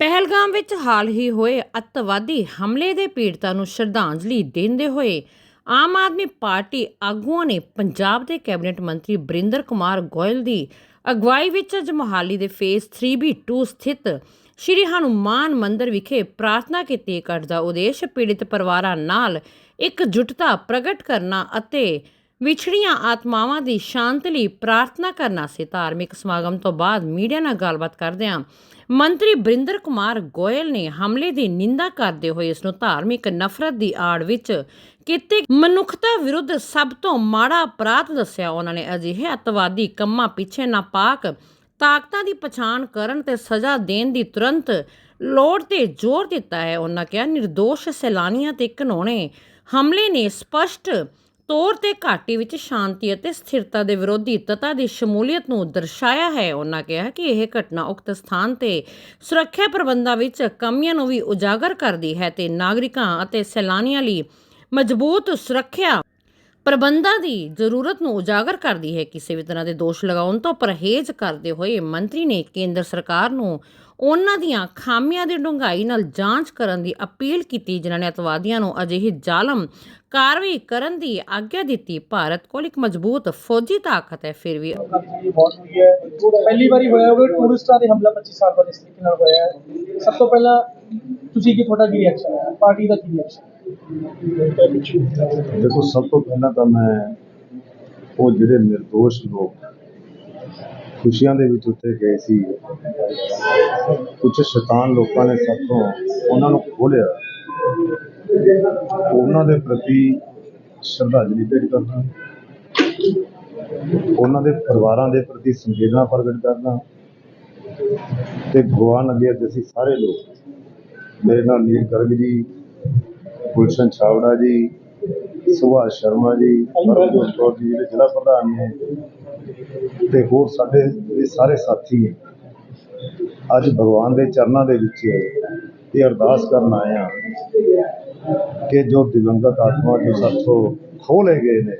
ਪਹਿਲਗਾਮ ਵਿੱਚ ਹਾਲ ਹੀ ਹੋਏ ਅੱਤਵਾਦੀ ਹਮਲੇ ਦੇ ਪੀੜਤਾਂ ਨੂੰ ਸ਼ਰਧਾਂਜਲੀ ਦਿੰਦੇ ਹੋਏ ਆਮ ਆਦਮੀ ਪਾਰਟੀ ਆਗੂਆਂ ਨੇ ਪੰਜਾਬ ਦੇ ਕੈਬਨਿਟ ਮੰਤਰੀ ਬਰਿੰਦਰ ਕੁਮਾਰ ਗੋਇਲ ਦੀ ਅਗਵਾਈ ਵਿੱਚ ਅੱਜ ਮੋਹਾਲੀ ਦੇ ਫੇਸ 3B2 ਸਥਿਤ ਸ਼੍ਰੀ ਹਨੂਮਾਨ ਮੰਦਿਰ ਵਿਖੇ ਪ੍ਰਾਰਥਨਾ ਕੀਤੀ। ਇਕੱਠ ਦਾ ਉਦੇਸ਼ ਪੀੜਿਤ ਪਰਿਵਾਰਾਂ ਨਾਲ ਇਕਜੁੱਟਤਾ ਪ੍ਰਗਟ ਕਰਨਾ ਅਤੇ ਵਿਛੜੀਆਂ ਆਤਮਾਵਾਂ ਦੀ ਸ਼ਾਂਤੀ ਲਈ ਪ੍ਰਾਰਥਨਾ ਕਰਨਾ ਸੀ। ਧਾਰਮਿਕ ਸਮਾਗਮ ਤੋਂ ਬਾਅਦ ਮੀਡੀਆ ਨਾਲ ਗੱਲਬਾਤ ਕਰਦਿਆਂ ਮੰਤਰੀ ਬਰਿੰਦਰ ਕੁਮਾਰ ਗੋਇਲ ਨੇ ਹਮਲੇ ਦੀ ਨਿੰਦਾ ਕਰਦੇ ਹੋਏ ਇਸ ਨੂੰ ਧਾਰਮਿਕ ਨਫ਼ਰਤ ਦੀ ਆੜ ਵਿੱਚ ਕੀਤੇ। ਮਨੁੱਖਤਾ ਵਿਰੁੱਧ ਸਭ ਤੋਂ ਮਾੜਾ ਅਪਰਾਧ ਦੱਸਿਆ ਉਹਨਾਂ ਨੇ। ਅਜਿਹੇ ਅੱਤਵਾਦੀ ਕੰਮਾਂ ਪਿੱਛੇ ਨਾਪਾਕ ਤਾਕਤਾਂ ਦੀ ਪਛਾਣ ਕਰਨ ਤੇ ਸਜ਼ਾ ਦੇਣ ਦੀ ਤੁਰੰਤ ਲੋੜ ਤੇ ਜ਼ੋਰ ਦਿੱਤਾ ਹੈ। ਉਹਨਾਂ ਕਿਹਾ નિર્ਦੋਸ਼ ਸੈਲਾਨੀਆਂ ਤੇ ਘਿਨੌਣੇ ਹਮਲੇ ਨੇ ਸਪਸ਼ਟ ਤੌਰ ਤੇ ਘਾਟੀ ਵਿੱਚ ਸ਼ਾਂਤੀ ਅਤੇ ਸਥਿਰਤਾ ਦੇ ਵਿਰੋਧੀ ਤੱਤਾਂ ਦੀ ਸ਼ਮੂਲੀਅਤ ਨੂੰ ਦਰਸਾਇਆ ਹੈ। ਉਹਨਾਂ ਕਿਹਾ ਕਿ ਇਹ ਘਟਨਾ ਉਕਤ ਸਥਾਨ ਤੇ ਸੁਰੱਖਿਆ ਪ੍ਰਬੰਧਾਂ ਵਿੱਚ ਕਮੀਆਂ ਨੂੰ ਵੀ ਉਜਾਗਰ ਕਰਦੀ ਹੈ ਤੇ ਨਾਗਰਿਕਾਂ ਅਤੇ ਸੈਲਾਨੀਆਂ ਲਈ ਮਜ਼ਬੂਤ ਸੁਰੱਖਿਆ ਪ੍ਰਬੰਧਾਂ ਦੀ ਜ਼ਰੂਰਤ ਨੂੰ ਉਜਾਗਰ ਕਰਦੀ ਹੈ। ਕਿਸੇ ਵੀ ਤਰ੍ਹਾਂ ਦੇ ਦੋਸ਼ ਲਗਾਉਣ ਤੋਂ ਪਰਹੇਜ਼ ਕਰਦੇ ਹੋਏ ਮੰਤਰੀ ਨੇ ਕੇਂਦਰ ਸਰਕਾਰ ਨੂੰ ਉਹਨਾਂ ਦੀਆਂ ਖਾਮੀਆਂ ਦੀ ਡੂੰਘਾਈ ਨਾਲ ਜਾਂਚ ਕਰਨ ਦੀ ਅਪੀਲ ਕੀਤੀ, ਜਿਨ੍ਹਾਂ ਨੇ ਅਤਵਾਦੀਆਂ ਨੂੰ ਅਜਿਹੇ ਜ਼ਾਲਮ ਕਾਰਵਾਈ ਕਰਨ ਦੀ ਆਗਿਆ ਦਿੱਤੀ। ਭਾਰਤ ਕੋਲ ਇੱਕ ਮਜ਼ਬੂਤ ਫੌਜੀ ਤਾਕਤ ਹੈ ਫਿਰ ਵੀ ਇਹ ਬਹੁਤ ਹੋਈ ਹੈ ਪਹਿਲੀ ਵਾਰੀ ਹੋਇਆ ਹੋਵੇ ਟੂਰਿਸਟਾਂ ਦੇ ਹਮਲਾ 25 ਸਾਲ ਬਾਅਦ ਇਸ ਤਰੀਕੇ ਨਾਲ ਹੋਇਆ ਹੈ। ਸਭ ਤੋਂ ਪਹਿਲਾਂ ਤੁਸੀਂ ਕੀ ਤੁਹਾਡਾ ਕੀ ਰਿਐਕਸ਼ਨ ਹੈ? ਪਾਰਟੀ ਦਾ ਕੀ ਰਿਐਕਸ਼ਨ ਦੇਖੋ ਸਭ ਤੋਂ ਪਹਿਲਾਂ ਤਾਂ ਮੈਂ ਉਹ ਜਿਹੜੇ નિર્ਦੋਸ਼ ਲੋਕ ਖੁਸ਼ੀਆਂ ਦੇ ਵਿੱਚ ਉੱਤੇ ਗਏ ਸੀ ਕੁਝ ਸ਼ੈਤਾਨ ਲੋਕਾਂ ਨੇ ਸਾਥੋਂ ਉਹਨਾਂ ਨੂੰ ਖੋਲਿਆ ਉਹਨਾਂ ਦੇ ਪ੍ਰਤੀ ਸ਼ਰਧਾਂਜਲੀ ਭੇਟ ਕਰਨਾ ਉਹਨਾਂ ਦੇ ਪਰਿਵਾਰਾਂ ਦੇ ਪ੍ਰਤੀ ਸੰਵੇਦਨਾ ਪ੍ਰਗਟ ਕਰਨਾ ਤੇ ਭਗਵਾਨ ਅੱਗੇ ਅੱਜ ਅਸੀਂ ਸਾਰੇ ਲੋਕ ਮੇਰੇ ਨਾਲ ਨੀਲ ਗਰਗ ਜੀ। ਗੁਲਸ਼ਨ ਛਾਵੜਾ ਜੀ, ਸੁਭਾਸ਼ ਸ਼ਰਮਾ ਜੀ, ਪਰਮਜੋਤ ਕੌਰ ਜੀ, ਜਿਹੜੇ ਜ਼ਿਲ੍ਹਾ ਪ੍ਰਧਾਨ ਨੇ ਤੇ ਹੋਰ ਸਾਡੇ ਇਹ ਸਾਰੇ ਸਾਥੀ ਹੈ ਅੱਜ ਭਗਵਾਨ ਦੇ ਚਰਨਾਂ ਦੇ ਵਿੱਚ ਇਹ ਅਰਦਾਸ ਕਰਨ ਆਏ ਆ ਕਿ ਜੋ ਦਿਵੰਗਤ ਆਤਮਾ ਜੋ ਸਾਥੋਂ ਖੋ ਲਏ ਗਏ ਨੇ,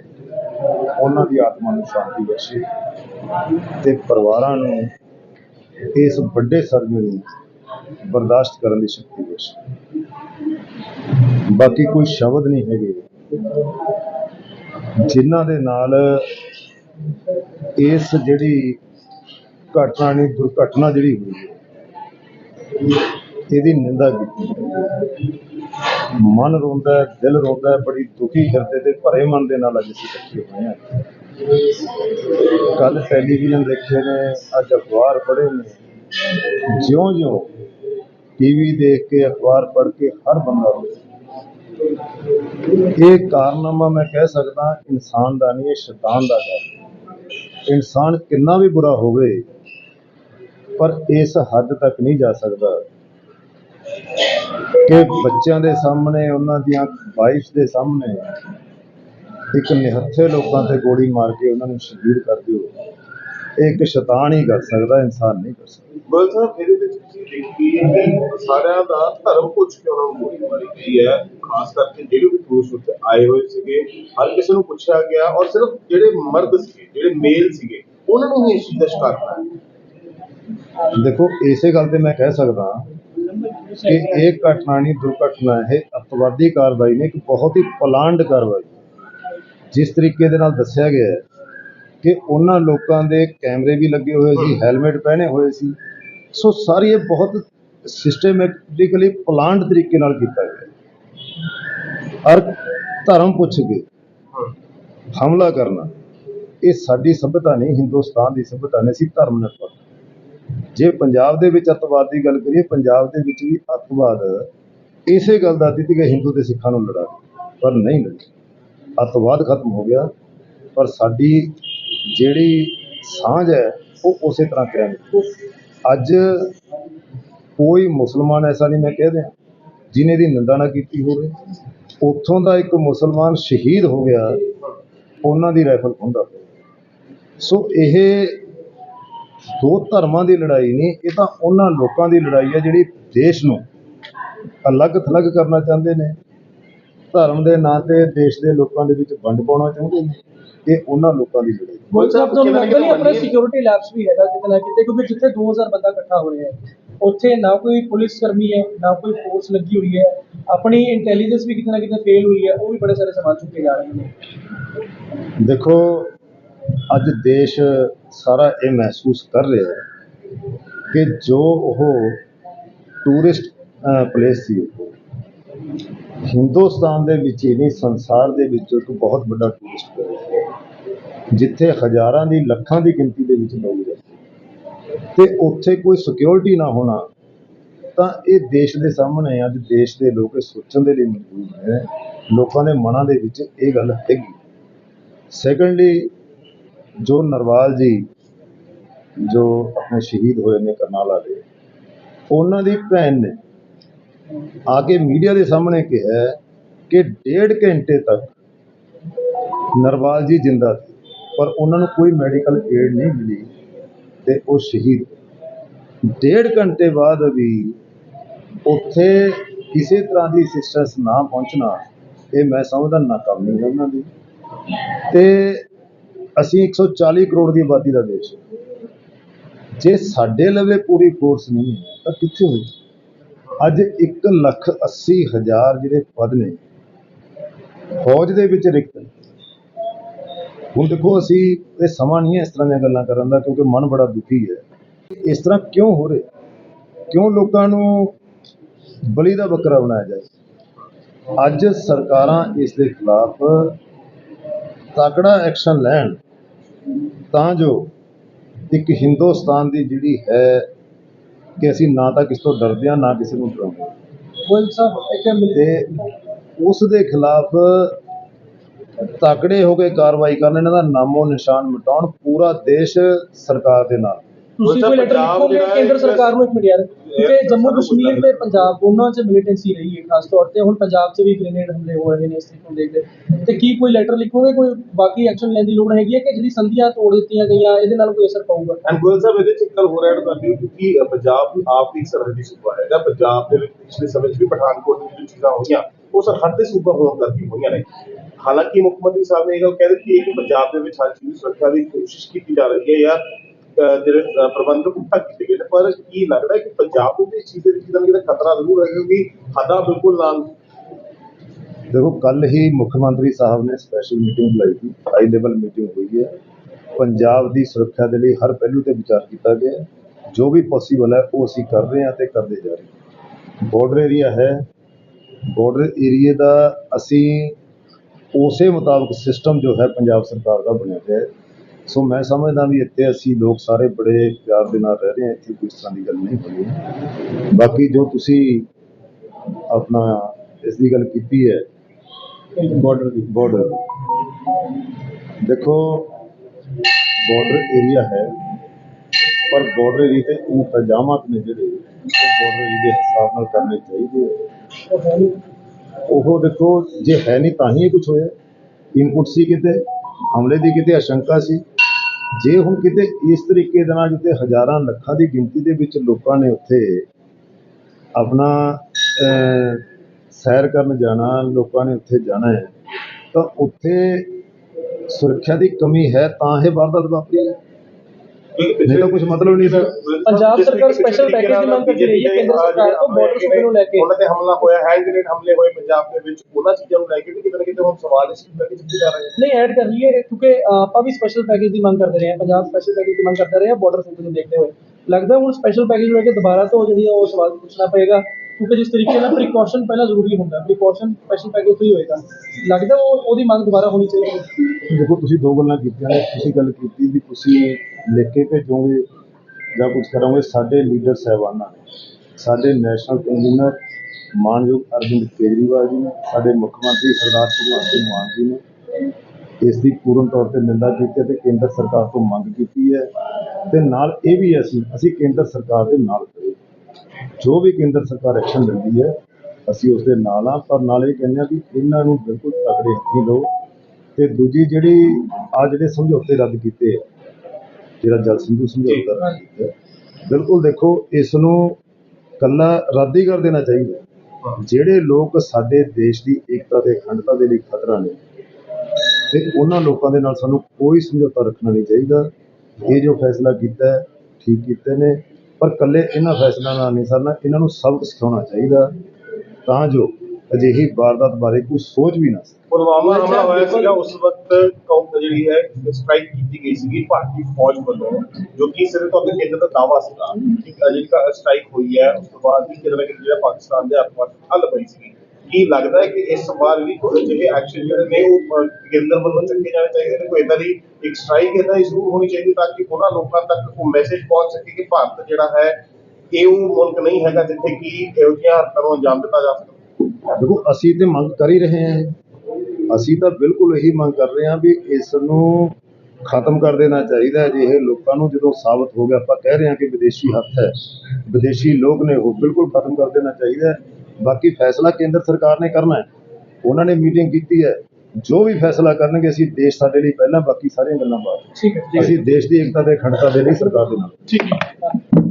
ਉਹਨਾਂ ਦੀ ਆਤਮਾ ਨੂੰ ਸ਼ਾਂਤੀ ਬਖਸ਼ੇ ਤੇ ਪਰਿਵਾਰਾਂ ਨੂੰ ਇਸ ਵੱਡੇ ਸਦਮੇ ਨੂੰ ਬਰਦਾਸ਼ਤ ਕਰਨ ਦੀ ਸ਼ਕਤੀ ਬਖਸ਼ੇ। ਬਾਕੀ ਕੋਈ ਸ਼ਬਦ ਨਹੀਂ ਹੈਗੇ। ਜਿਨ੍ਹਾਂ ਦੇ ਨਾਲ ਇਸ ਜਿਹੜੀ ਘਟਨਾ ਨਹੀਂ ਦੁਰਘਟਨਾ ਜਿਹੜੀ ਹੋਈ ਇਹਦੀ ਨਿੰਦਾ ਕੀਤੀ। ਮਨ ਰੋਂਦਾ ਹੈ, ਦਿਲ ਰੋਂਦਾ ਹੈ, ਬੜੀ ਦੁਖੀ ਹਿਰਦੇ ਤੇ ਭਰੇ ਮਨ ਦੇ ਨਾਲ ਅੱਜ ਅਸੀਂ ਇਕੱਠੇ ਹੋਏ ਹਾਂ। ਕੱਲ ਟੈਲੀਵਿਜ਼ਨ ਦੇਖੇ ਨੇ ਅੱਜ ਅਖਬਾਰ ਪੜ੍ਹੇ ਨੇ। ਜਿਉਂ-ਜਿਉਂ ਟੀਵੀ ਦੇਖ ਕੇ ਅਖਬਾਰ ਪੜ੍ਹ ਕੇ ਹਰ ਬੰਦਾ ਰੋਂਦਾ ਇਹ ਕਾਰਨਾਮਾ ਮੈਂ ਕਹਿ ਸਕਦਾ ਇਨਸਾਨ ਦਾ ਨਹੀਂ ਇਹ ਸ਼ੈਤਾਨ ਦਾ ਹੈ। ਇਨਸਾਨ ਕਿੰਨਾ ਵੀ ਬੁਰਾ ਹੋਵੇ ਪਰ ਇਸ ਹੱਦ ਤੱਕ ਨਹੀਂ ਜਾ ਸਕਦਾ। ਕਿ ਬੱਚਿਆਂ ਦੇ ਸਾਹਮਣੇ ਉਹਨਾਂ ਦੀਆਂ ਵਾਈਫ ਦੇ ਸਾਹਮਣੇ ਇੱਕ ਨਿਹੱਥੇ ਲੋਕਾਂ ਤੇ ਗੋਲੀ ਮਾਰ ਕੇ ਉਹਨਾਂ ਨੂੰ ਸ਼ਹੀਦ ਕਰ ਦਿਓ। ਇਹ ਇੱਕ ਸ਼ੈਤਾਨ ਹੀ ਕਰ ਸਕਦਾ ਇਨਸਾਨ ਨਹੀਂ ਕਰ ਸਕਦਾ। ਗੋਇਲ ਸਾਹਿਬ ਇਹਦੇ ਵਿੱਚ ਤੁਸੀਂ ਦੇਖੀ ਸਾਰਿਆਂ ਦਾ ਧਰਮ ਪੁੱਛ ਕੇ ਉਹਨਾਂ ਨੂੰ ਗੋਲੀ ਮਾਰੀ ਗਈ ਹੈ। ਖਾਸ ਕਰਕੇ ਜਿਹੜੇ ਵੀ ਪੁਲਿਸ ਉੱਤੇ ਆਏ ਹੋਏ ਸੀਗੇ ਹਰ ਕਿਸੇ ਨੂੰ ਪੁੱਛਿਆ ਗਿਆ ਔਰ ਸਿਰਫ ਜਿਹੜੇ ਮਰਦ ਸੀਗੇ ਜਿਹੜੇ ਮੇਲ ਸੀਗੇ ਉਹਨਾਂ ਨੂੰ ਹੀ ਇਸ ਚੀਜ਼ ਦਾ ਸ਼ਿਕਾਰ ਬਣਾਇਆ ਦੇਖੋ ਇਸੇ ਗੱਲ ਤੇ ਮੈਂ ਕਹਿ ਸਕਦਾ ਕਿ ਇਹ ਘਟਨਾ ਨਹੀਂ, ਦੁਰਘਟਨਾ ਇਹ ਅੱਤਵਾਦੀ ਕਾਰਵਾਈ ਨੇ ਇੱਕ ਬਹੁਤ ਹੀ ਪਲਾਨਡ ਕਾਰਵਾਈ। ਜਿਸ ਤਰੀਕੇ ਦੇ ਨਾਲ ਦੱਸਿਆ ਗਿਆ ਹੈ ਕਿ ਉਹਨਾਂ ਲੋਕਾਂ ਦੇ ਕੈਮਰੇ ਵੀ ਲੱਗੇ ਹੋਏ ਸੀ, ਹੈਲਮਟ ਪਹਿਨੇ ਹੋਏ ਸੀ। ਸੋ ਸਾਰੀ ਇਹ ਬਹੁਤ ਸਿਸਟਮੈਟਿਕਲੀ ਪਲਾਨਡ ਤਰੀਕੇ ਨਾਲ ਕੀਤਾ ਗਿਆ ਔਰ ਧਰਮ ਪੁੱਛ ਕੇ ਹਮਲਾ ਕਰਨਾ, ਇਹ ਸਾਡੀ ਸਭਿਅਤਾ ਨਹੀਂ, ਹਿੰਦੁਸਤਾਨ ਦੀ ਸਭਿਅਤਾ ਨੇ ਸੀ ਧਰਮ ਨਿਰਪੱਖ ਜੇ ਪੰਜਾਬ ਦੇ ਵਿੱਚ ਅੱਤਵਾਦ ਦੀ ਗੱਲ ਕਰੀਏ, ਪੰਜਾਬ ਦੇ ਵਿੱਚ ਵੀ ਅੱਤਵਾਦ ਇਸੇ ਗੱਲ ਦਾ ਦਿੱਤੀ ਕਿ ਹਿੰਦੂ ਤੇ ਸਿੱਖਾਂ ਨੂੰ ਲੜਾ ਪਰ ਨਹੀਂ ਲੜੀ। ਅੱਤਵਾਦ ਖਤਮ ਹੋ ਗਿਆ, ਪਰ ਸਾਡੀ ਜਿਹੜੀ ਸਾਂਝ ਹੈ, ਉਹ ਉਸੇ ਤਰ੍ਹਾਂ ਕਰਾਂਗੇ ਅੱਜ ਕੋਈ ਮੁਸਲਮਾਨ ਐਸਾ ਨਹੀਂ ਮੈਂ ਕਹਿ ਦਿਆਂ ਜਿਨੇ ਦੀ ਨਿੰਦਾ ਨਾ ਕੀਤੀ ਹੋਵੇ। ਉੱਥੋਂ ਦਾ ਇੱਕ ਮੁਸਲਮਾਨ ਸ਼ਹੀਦ ਹੋ ਗਿਆ, ਉਹਨਾਂ ਦੀ ਰਾਈਫਲ ਖੁੰਦਾ ਸੋ ਇਹ ਦੋ ਧਰਮਾਂ ਦੀ ਲੜਾਈ ਨਹੀਂ ਇਹ ਤਾਂ ਉਹਨਾਂ ਲੋਕਾਂ ਦੀ ਲੜਾਈ ਹੈ ਜਿਹੜੀ ਦੇਸ਼ ਨੂੰ ਅਲੱਗ ਥਲੱਗ ਕਰਨਾ ਚਾਹੁੰਦੇ ਨੇ। ਧਰਮ ਦੇ ਨਾਂ ਤੇ ਦੇਸ਼ ਦੇ ਲੋਕਾਂ ਦੇ ਵਿੱਚ ਵੰਡ ਪਾਉਣਾ ਚਾਹੁੰਦੇ ਨੇ ਇਹ ਉਹਨਾਂ ਲੋਕਾਂ ਦੀ ਲੜਾਈ ਗੋਲ ਸਾਹਿਬ ਤੁਹਾਨੂੰ ਲੱਗਦਾ ਨਹੀਂ ਆਪਣਾ ਸਿਕਿਉਰਿਟੀ ਲੈਬਸ ਵੀ ਹੈਗਾ ਕਿਤੇ ਨਾ ਕਿਤੇ? ਕਿਉਂਕਿ ਜਿੱਥੇ 2000 ਬੰਦਾ ਇਕੱਠਾ ਹੋ ਰਿਹਾ ਹੈ ਉੱਥੇ ਨਾ ਕੋਈ ਪੁਲਿਸ ਕਰਮੀ ਹੈ ਨਾ ਕੋਈ ਫੋਰਸ ਲੱਗੀ ਹੋਈ ਹੈ। ਆਪਣੀ ਇੰਟੈਲੀਜੈਂਸ ਵੀ ਕਿਤੇ ਨਾ ਕਿਤੇ ਫੇਲ ਹੋਈ ਹੈ ਉਹ ਵੀ ਬੜੇ ਸਾਰੇ ਸਵਾਲ ਚੁੱਕੇ ਜਾ ਰਹੇ ਨੇ। ਦੇਖੋ ਅੱਜ ਦੇਸ਼ ਸਾਰਾ ਇਹ ਮਹਿਸੂਸ ਕਰ ਰਿਹਾ ਹੈ ਕਿ ਜੋ ਉਹ ਟੂਰਿਸਟ ਪਲੇਸ ਸੀ ਹਿੰਦੁਸਤਾਨ ਦੇ ਵਿੱਚ ਹੀ ਨਹੀਂ, ਸੰਸਾਰ ਦੇ ਵਿੱਚ ਇੱਕ ਬਹੁਤ ਵੱਡਾ ਟੂਰਿਸਟ ਪਲੇਸ ਹੈ ਜਿੱਥੇ ਹਜ਼ਾਰਾਂ ਦੀ, ਲੱਖਾਂ ਦੀ ਗਿਣਤੀ ਦੇ ਵਿੱਚ ਲੋਕ ਜਾਂਦੇ ਤੇ ਉੱਥੇ ਕੋਈ ਸਿਕਿਉਰਿਟੀ ਨਾ ਹੋਣਾ, ਤਾਂ ਇਹ ਦੇਸ਼ ਦੇ ਸਾਹਮਣੇ, ਅੱਜ ਦੇਸ਼ ਦੇ ਲੋਕ ਇਹ ਸੋਚਣ ਦੇ ਲਈ ਮਜਬੂਰ ਨੇ, ਲੋਕਾਂ ਦੇ ਮਨਾਂ ਦੇ ਵਿੱਚ ਇਹ ਗੱਲ ਹੈਗੀ। ਸੈਕੰਡਲੀ ਜੋ ਨਰਵਾਲ ਜੀ ਜੋ ਆਪਣੇ ਸ਼ਹੀਦ ਹੋਏ ਨੇ ਕਰਨਾਲ ਵਾਲੇ, ਉਹਨਾਂ ਦੀ ਭੈਣ ਨੇ ਆ ਕੇ ਮੀਡੀਆ ਦੇ ਸਾਹਮਣੇ ਕਿਹਾ ਕਿ ਡੇਢ ਘੰਟੇ ਤੱਕ ਨਰਵਾਲ ਜੀ ਜਿੰਦਾ ਸੀ, ਪਰ ਉਹਨਾਂ ਨੂੰ ਕੋਈ ਮੈਡੀਕਲ ਏਡ ਨਹੀਂ ਮਿਲੀ ਤੇ ਉਹ ਸ਼ਹੀਦ ਡੇਢ ਘੰਟੇ ਬਾਅਦ ਵੀ ਉੱਥੇ ਕਿਸੇ ਤਰ੍ਹਾਂ ਦੀ ਅਸਿਸਟੈਂਸ ਨਾ ਪਹੁੰਚਣਾ, ਇਹ ਮੈਂ ਸਮਝਦਾ ਨਾਕਾਮੀ ਹੈ ਉਹਨਾਂ ਦੀ ਤੇ ਅਸੀਂ 140 ਕਰੋੜ ਦੀ ਆਬਾਦੀ ਦਾ ਦੇਸ਼ ਹੈ। ਜੇ ਸਾਡੇ ਲਵੇ ਪੂਰੀ ਫੋਰਸ ਨਹੀਂ ਹੈ, ਤਾਂ ਕਿੱਥੇ ਹੋਈ? ਅੱਜ 1 ਲੱਖ 80 ਹਜ਼ਾਰ ਜਿਹੜੇ ਪਦ ਨੇ, ਫੌਜ ਦੇ ਵਿੱਚ ਰਿਕਤ ਹੁਣ ਦੇਖੋ, ਅਸੀਂ ਇਹ ਸਮਾਂ ਨਹੀਂ ਹੈ ਇਸ ਤਰ੍ਹਾਂ ਦੀਆਂ ਗੱਲਾਂ ਕਰਨ ਦਾ, ਕਿਉਂਕਿ ਮਨ ਬੜਾ ਦੁਖੀ ਹੈ। ਇਸ ਤਰ੍ਹਾਂ ਕਿਉਂ ਹੋ ਰਿਹਾ? ਕਿਉਂ ਲੋਕਾਂ ਨੂੰ ਬਲੀ ਦਾ ਬੱਕਰਾ ਬਣਾਇਆ ਜਾਏ? ਅੱਜ ਸਰਕਾਰਾਂ ਇਸ ਦੇ ਖਿਲਾਫ ਤਾਕੜਾ ਐਕਸ਼ਨ ਲੈਣ ਤਾਂ ਜੋ ਇੱਕ ਹਿੰਦੁਸਤਾਨ ਦੀ ਜਿਹੜੀ ਹੈ ਕਿ ਅਸੀਂ ਨਾ ਤਾਂ ਕਿਸੇ ਤੋਂ ਡਰਦੇ ਹਾਂ ਨਾ ਕਿਸੇ ਨੂੰ ਡਰਾਉਂਦੇ। ਗੋਇਲ ਸਾਹਿਬ ਇੱਕ ਮਿਲ ਤੇ ਉਸ ਦੇ ਖਿਲਾਫ ਤਕੜੇ ਹੋ ਕੇ ਕਾਰਵਾਈ ਕਰਨ ਇਹਨਾਂ ਦਾ ਨਾਮੋ ਨਿਸ਼ਾਨ ਮਿਟਾਉਣ ਪੂਰਾ ਦੇਸ਼ ਸਰਕਾਰ ਦੇ ਨਾਲ ਤੁਸੀਂ ਕੋਈ ਲੈਟਰ ਲਿਖੋਗੇ? ਕੇਂਦਰ ਸਰਕਾਰ ਨੂੰ ਇੱਕ ਮਿੰਟ ਯਾਰ ਇਹ ਜੰਮੂ ਕਸ਼ਮੀਰ ਤੇ ਪੰਜਾਬ ਦੋਨਾਂ 'ਚ ਮਿਲੀਟੈਂਸੀ ਰਹੀ ਹੈ ਖਾਸ ਤੌਰ ਤੇ। ਹੁਣ ਪੰਜਾਬ 'ਚ ਵੀ ਗ੍ਰੇਨੇਡ ਹਮਲੇ ਹੋ ਰਹੇ ਨੇ ਇਸ ਤਰੀਕੇ ਨੂੰ ਦੇਖਦੇ ਤੇ ਕੀ ਕੋਈ ਲੈਟਰ ਲਿਖੋਗੇ? ਕੋਈ ਬਾਕੀ ਐਕਸ਼ਨ ਲੈਣ ਦੀ ਲੋੜ ਹੈਗੀ ਹੈ ਕਿ ਜਿਹੜੀ ਸੰਧੀਆਂ ਤੋੜ ਦਿੱਤੀਆਂ ਗਈਆਂ ਇਹਦੇ ਨਾਲ ਕੋਈ ਅਸਰ ਪਊਗਾ? ਗੋਇਲ ਸਾਹਿਬ ਇਹਦੇ ਚ ਇੱਕ ਗੱਲ ਹੋ ਰਿਹਾ ਤੁਹਾਡੀ ਕਿਉਂਕਿ ਪੰਜਾਬ ਆਪ ਦੀ ਸਰਹੱਦੀ ਸੂਬਾ ਹੈਗਾ। ਪੰਜਾਬ ਦੇ ਵਿੱਚ ਪਿਛਲੇ ਸਮੇਂ 'ਚ ਵੀ ਪਠਾਨਕੋਟ ਵਿੱਚ ਚੀਜ਼ਾਂ ਹੋਈਆਂ। ਉਹ ਸਰਹੱਦ ਦੇ ਸੂਬਾ ਹੋਣ ਕਰਕੇ ਹੋਈਆਂ ਨੇ। ਹਾਲਾਂਕਿ ਮੁੱਖ ਮੰਤਰੀ ਸਾਹਿਬ ਨੇ ਇਹ ਗੱਲ ਕਹਿ ਦਿੱਤੀ ਕਿ ਪੰਜਾਬ ਦੇ ਵਿੱਚ ਹਰ ਚੀਜ਼ ਸੁਰੱਖਿਆ ਦੀ ਕੋਸ਼ਿਸ਼ ਕੀਤੀ ਜਾ ਰਹੀ ਹੈ ਅ, ਜਿਹੜੇ ਪ੍ਰਬੰਧ ਪੁਖਤਾ ਕੀਤੇ ਗਏ ਨੇ, ਪਰ ਕੀ ਲੱਗਦਾ ਕਿ ਪੰਜਾਬ ਨੂੰ ਵੀ ਇਸ ਚੀਜ਼ ਦੇ ਵਿੱਚ ਕਿਤੇ ਨਾ ਕਿਤੇ ਖਤਰਾ ਜ਼ਰੂਰ ਹੈ, ਕਿਉਂਕਿ ਹੱਦਾਂ ਬਿਲਕੁਲ ਨਾਲ ਦੇਖੋ ਕੱਲ ਹੀ ਮੁੱਖ ਮੰਤਰੀ ਸਾਹਿਬ ਨੇ ਸਪੈਸ਼ਲ ਮੀਟਿੰਗ ਬੁਲਾਈ ਸੀ ਹਾਈ ਲੈਵਲ ਮੀਟਿੰਗ ਹੋਈ ਹੈ। ਪੰਜਾਬ ਦੀ ਸੁਰੱਖਿਆ ਦੇ ਲਈ ਹਰ ਪਹਿਲੂ ਤੇ ਵਿਚਾਰ ਕੀਤਾ ਗਿਆ ਜੋ ਵੀ ਪੋਸੀਬਲ ਹੈ, ਉਹ ਅਸੀਂ ਕਰ ਰਹੇ ਹਾਂ ਤੇ ਕਰਦੇ ਜਾ ਰਹੇ ਹਾਂ। ਬਾਰਡਰ ਏਰੀਆ ਹੈ। ਬਾਰਡਰ ਏਰੀਏ ਦਾ ਅਸੀਂ ਉਸੇ ਮੁਤਾਬਕ ਸਿਸਟਮ ਜੋ ਹੈ ਪੰਜਾਬ ਸਰਕਾਰ ਦਾ ਬਣਿਆ ਹੋਇਆ ਹੈ। ਸੋ ਮੈਂ ਸਮਝਦਾ ਵੀ ਇੱਥੇ ਅਸੀਂ ਲੋਕ ਸਾਰੇ ਬੜੇ ਪਿਆਰ ਦੇ ਨਾਲ ਰਹਿ ਰਹੇ ਹਾਂ ਇੱਥੇ ਕੋਈ ਤਰ੍ਹਾਂ ਦੀ ਗੱਲ ਨਹੀਂ ਹੋਈ ਬਾਕੀ ਜੋ ਤੁਸੀਂ ਆਪਣਾ ਇਸ ਦੀ ਗੱਲ ਕੀਤੀ ਹੈ ਬਾਰਡਰ ਦੀ। ਬਾਰਡਰ ਦੇਖੋ ਬਾਰਡਰ ਏਰੀਆ ਹੈ ਪਰ ਬਾਰਡਰ ਏਰੀਆ ਤੇ ਇੰਤਜ਼ਾਮਾਤ ਨੇ ਜਿਹੜੇ ਬਾਰਡਰ ਏਰੀਆ ਦੇ ਹਿਸਾਬ ਨਾਲ ਕਰਨੇ ਚਾਹੀਦੇ ਉਹ ਹੈ ਉਹ ਦੇਖੋ ਜੇ ਹੈ ਨਹੀਂ ਤਾਂ ਹੀ ਕੁਝ ਹੋਇਆ। ਇਨਪੁਟ ਸੀ ਕਿਤੇ ਹਮਲੇ ਦੀ ਕਿਤੇ ਆਸ਼ੰਕਾ ਸੀ। ਜੇ ਹੁਣ ਕਿਤੇ ਇਸ ਤਰੀਕੇ ਦੇ ਨਾਲ ਜਿੱਤੇ ਹਜ਼ਾਰਾਂ ਲੱਖਾਂ ਦੀ ਗਿਣਤੀ ਦੇ ਵਿੱਚ ਲੋਕਾਂ ਨੇ ਉੱਥੇ ਆਪਣਾ ਅਹ, ਸੈਰ ਕਰਨ ਜਾਣਾ ਲੋਕਾਂ ਨੇ ਉੱਥੇ ਜਾਣਾ ਹੈ ਤਾਂ ਉੱਥੇ ਸੁਰੱਖਿਆ ਦੀ ਕਮੀ ਹੈ ਤਾਂ ਇਹ ਵਾਰਦਾਤ ਵਾਪਰੀ ਹੈ। ਨਹੀਂ ਤਾਂ ਕੁਝ ਮਤਲਬ ਨਹੀਂ ਸਰ। ਪੰਜਾਬ ਸਰਕਾਰ special package ਦੀ ਮੰਗ ਕਰਦੀ ਰਹੀ ਹੈ ਕੇਂਦਰ ਸਰਕਾਰ ਤੋਂ border ਸੂਬੇ ਨੂੰ ਲੈ ਕੇ। ਉਹਨਾਂ ਤੇ ਹਮਲਾ ਹੋਇਆ ਹੈਂਡ ਗ੍ਰੇਨੇਡ ਹਮਲੇ ਹੋਏ ਪੰਜਾਬ ਦੇ ਵਿੱਚ ਉਹਨਾਂ ਚੀਜ਼ਾਂ ਨੂੰ ਲੈ ਕੇ ਵੀ ਕਿਤੇ ਨਾ ਕਿਤੇ ਹੁਣ ਸਵਾਲ ਇਸ ਚੀਜ਼ ਲੈ ਕੇ ਜਾ ਰਹੇ ਨਹੀਂ ਐਡ ਕਰ ਲਈਏ ਕਿਉਂਕਿ ਆਪਾਂ ਵੀ ਸਪੈਸ਼ਲ ਪੈਕੇਜ ਦੀ ਮੰਗ ਕਰਦੇ ਰਹੇ ਹਾਂ ਪੰਜਾਬ ਸਪੈਸ਼ਲ ਪੈਕੇਜ ਦੀ ਮੰਗ ਕਰਦੇ ਰਹੇ ਹਾਂ ਬਾਰਡਰ ਸੂਬੇ ਨੂੰ ਦੇਖਦੇ ਹੋਏ। ਲੱਗਦਾ ਹੁਣ ਸਪੈਸ਼ਲ ਪੈਕੇਜ ਨੂੰ ਲੈ ਕੇ ਦੁਬਾਰਾ ਤੋਂ ਜਿਹੜੀ ਆ ਉਹ ਸਵਾਲ ਪੁੱਛਣਾ ਪਏਗਾ। ਕਿਉਂਕਿ ਜਿਸ ਤਰੀਕੇ ਨਾਲ ਪ੍ਰੀਕਾਸ਼ਨ ਪਹਿਲਾਂ ਜ਼ਰੂਰੀ ਹੁੰਦਾ ਪ੍ਰੀਕਾਸ਼ਨ ਸਪੈਸ਼ਲ ਪੈਕੇਜ ਤੋਂ ਹੀ ਹੋਏਗਾ। ਲੱਗਦਾ ਉਹ ਉਹਦੀ ਮੰਗ ਦੁਬਾਰਾ ਹੋਣੀ ਚਾਹੀਦੀ ਦੇਖੋ, ਤੁਸੀਂ ਦੋ ਗੱਲਾਂ ਕੀਤੀਆਂ ਨੇ, ਤੁਸੀਂ ਗੱਲ ਕੀਤੀ ਵੀ ਤੁਸੀਂ ਲਿਖ ਕੇ ਭੇਜੋਗੇ ਜਾਂ ਕੁਝ ਕਰੋਗੇ, ਸਾਡੇ ਲੀਡਰ ਸਾਹਿਬਾਨਾਂ ਨੇ, ਸਾਡੇ ਨੈਸ਼ਨਲ ਕਨਵੀਨਰ ਮਾਨਯੋਗ ਅਰਵਿੰਦ ਕੇਜਰੀਵਾਲ ਜੀ ਨੇ, ਸਾਡੇ ਮੁੱਖ ਮੰਤਰੀ ਸਰਦਾਰ ਭਗਵੰਤ ਸਿੰਘ ਮਾਨ ਜੀ ਨੇ, ਇਸ ਦੀ ਪੂਰਨ ਤੌਰ ਤੇ ਨਿੰਦਾ ਕੀਤੀ ਹੈ ਤੇ ਕੇਂਦਰ ਸਰਕਾਰ ਤੋਂ ਮੰਗ ਕੀਤੀ ਹੈ ਤੇ ਨਾਲ ਇਹ ਵੀ ਅਸੀਂ ਅਸੀਂ ਕੇਂਦਰ ਸਰਕਾਰ ਦੇ ਨਾਲ ਜੋ ਵੀ ਕੇਂਦਰ ਸਰਕਾਰ ਐਕਸ਼ਨ ਲੈਂਦੀ ਹੈ ਅਸੀਂ ਉਸ ਦੇ ਨਾਲ ਆ ਪਰ ਨਾਲ ਇਹ ਕਹਿੰਦੇ ਆ ਵੀ ਇਹਨਾਂ ਨੂੰ ਬਿਲਕੁਲ ਤਕੜੇ ਹੱਥੀਂ ਲਓ। ਤੇ ਦੂਜੀ ਜਿਹੜੀ ਆ ਜਿਹੜੇ ਸਮਝੌਤੇ ਰੱਦ ਕੀਤੇ ਜਿਹੜਾ ਜਲ ਸਿੰਧੂ ਸਮਝੌਤਾ ਰੱਦ ਕੀਤਾ ਹੈ, ਬਿਲਕੁਲ ਦੇਖੋ ਇਸ ਨੂੰ ਕੱਲਾ ਰੱਦ ਹੀ ਕਰ ਦੇਣਾ ਚਾਹੀਦਾ। ਜਿਹੜੇ ਲੋਕ ਸਾਡੇ ਦੇਸ਼ ਦੀ ਏਕਤਾ ਤੇ ਅਖੰਡਤਾ ਦੇ ਲਈ ਖਤਰਾ ਨੇ ਤੇ ਉਹਨਾਂ ਲੋਕਾਂ ਦੇ ਨਾਲ ਸਾਨੂੰ ਕੋਈ ਸਮਝੌਤਾ ਰੱਖਣਾ ਨਹੀਂ ਚਾਹੀਦਾ। ਇਹ ਜੋ ਫੈਸਲਾ ਕੀਤਾ ਠੀਕ ਕੀਤੇ ਨੇ। ਪਰ ਇਕੱਲੇ ਇਹਨਾਂ ਫੈਸਲਿਆਂ ਨਾਲ ਨਹੀਂ ਸਰਨਾ, ਇਹਨਾਂ ਨੂੰ ਸਬਕ ਸਿਖਾਉਣਾ ਚਾਹੀਦਾ। ਤਾਂ ਜੋ ਅਜਿਹੀ ਵਾਰਦਾਤ ਬਾਰੇ ਕੋਈ ਸੋਚ ਵੀ ਨਾ ਸਕੇ। ਪੁਲਵਾਮਾ ਹਮਲਾ ਹੋਇਆ ਸੀਗਾ, ਉਸ ਵਕਤ ਕੌਮ ਜਿਹੜੀ ਹੈ ਸਟ੍ਰਾਈਕ ਕੀਤੀ ਗਈ ਸੀਗੀ ਭਾਰਤੀ ਫੌਜ ਵੱਲੋਂ, ਜੋ ਕਿ ਸਿਰਫ ਤੋਂ ਕੇਂਦਰ ਦਾ ਦਾਵਾ ਸੀਗਾ। ਕਿ ਜਿਹੜੀ ਸਟ੍ਰਾਈਕ ਹੋਈ ਹੈ, ਉਸ ਤੋਂ ਬਾਅਦ ਵੀ ਕਿਤੇ ਨਾ ਕਿਤੇ ਜਿਹੜਾ ਪਾਕਿਸਤਾਨ ਦੇ ਹੱਥ ਹੱਲ ਪਈ ਸੀ ਕੀ ਲੱਗਦਾ ਹੈ ਕਿ ਇਸ ਵਾਰ ਵੀ ਕੋਈ ਜਿਹੇ ਐਕਸ਼ਨ ਜਿਹੜੇ ਨੇ ਉਹ ਕੇਂਦਰ ਵੱਲੋਂ ਚੱਕੇ ਜਾਣੇ ਚਾਹੀਦੇ ਨੇ? ਕੋਈ ਇਦਾਂ ਦੀ ਇੱਕ ਸਟ੍ਰਾਈਕ ਇਦਾਂ ਦੀ ਜ਼ਰੂਰ ਹੋਣੀ ਚਾਹੀਦੀ ਤਾਂ ਕਿ ਉਹਨਾਂ ਲੋਕਾਂ ਤੱਕ ਉਹ ਮੈਸੇਜ ਪਹੁੰਚ ਸਕੇ ਕਿ ਭਾਰਤ ਜਿਹੜਾ ਹੈ, ਇਹ ਉਹ ਮੁਲਕ ਨਹੀਂ ਹੈਗਾ ਜਿੱਥੇ ਕਿ ਇਹੋ ਜਿਹੀਆਂ ਹਰਕਤਾਂ ਨੂੰ ਅੰਜਾਮ ਦਿੱਤਾ ਜਾ ਸਕਦਾ। ਦੇਖੋ, ਅਸੀਂ ਤੇ ਮੰਗ ਕਰ ਹੀ ਰਹੇ ਹਾਂ ਅਸੀਂ ਤਾਂ ਬਿਲਕੁਲ ਇਹੀ ਮੰਗ ਕਰ ਰਹੇ ਹਾਂ ਵੀ ਇਸ ਨੂੰ ਖਤਮ ਕਰ ਦੇਣਾ ਚਾਹੀਦਾ ਹੈ। ਜਿਹੇ ਲੋਕਾਂ ਨੂੰ ਜਦੋਂ ਸਾਬਤ ਹੋ ਗਿਆ, ਆਪਾਂ ਕਹਿ ਰਹੇ ਹਾਂ ਕਿ ਵਿਦੇਸ਼ੀ ਹੱਥ ਹੈ, ਵਿਦੇਸ਼ੀ ਲੋਕ ਨੇ ਉਹ ਬਿਲਕੁਲ ਖਤਮ ਕਰ ਦੇਣਾ ਚਾਹੀਦਾ ਹੈ। ਬਾਕੀ ਫੈਸਲਾ ਕੇਂਦਰ ਸਰਕਾਰ ਨੇ ਕਰਨਾ ਹੈ। ਉਹਨਾਂ ਨੇ ਮੀਟਿੰਗ ਕੀਤੀ ਹੈ। ਜੋ ਵੀ ਫੈਸਲਾ ਕਰਨਗੇ ਅਸੀਂ ਦੇਸ਼ ਸਾਡੇ ਲਈ ਪਹਿਲਾਂ ਬਾਕੀ ਸਾਰੀਆਂ ਗੱਲਾਂ ਬਾਅਦ ਠੀਕ ਹੈ। ਅਸੀਂ ਦੇਸ਼ ਦੀ ਏਕਤਾ ਤੇ ਅਖੰਡਤਾ ਦੇ ਲਈ ਸਰਕਾਰ ਦੇ ਨਾਲ। ਠੀਕ ਹੈ।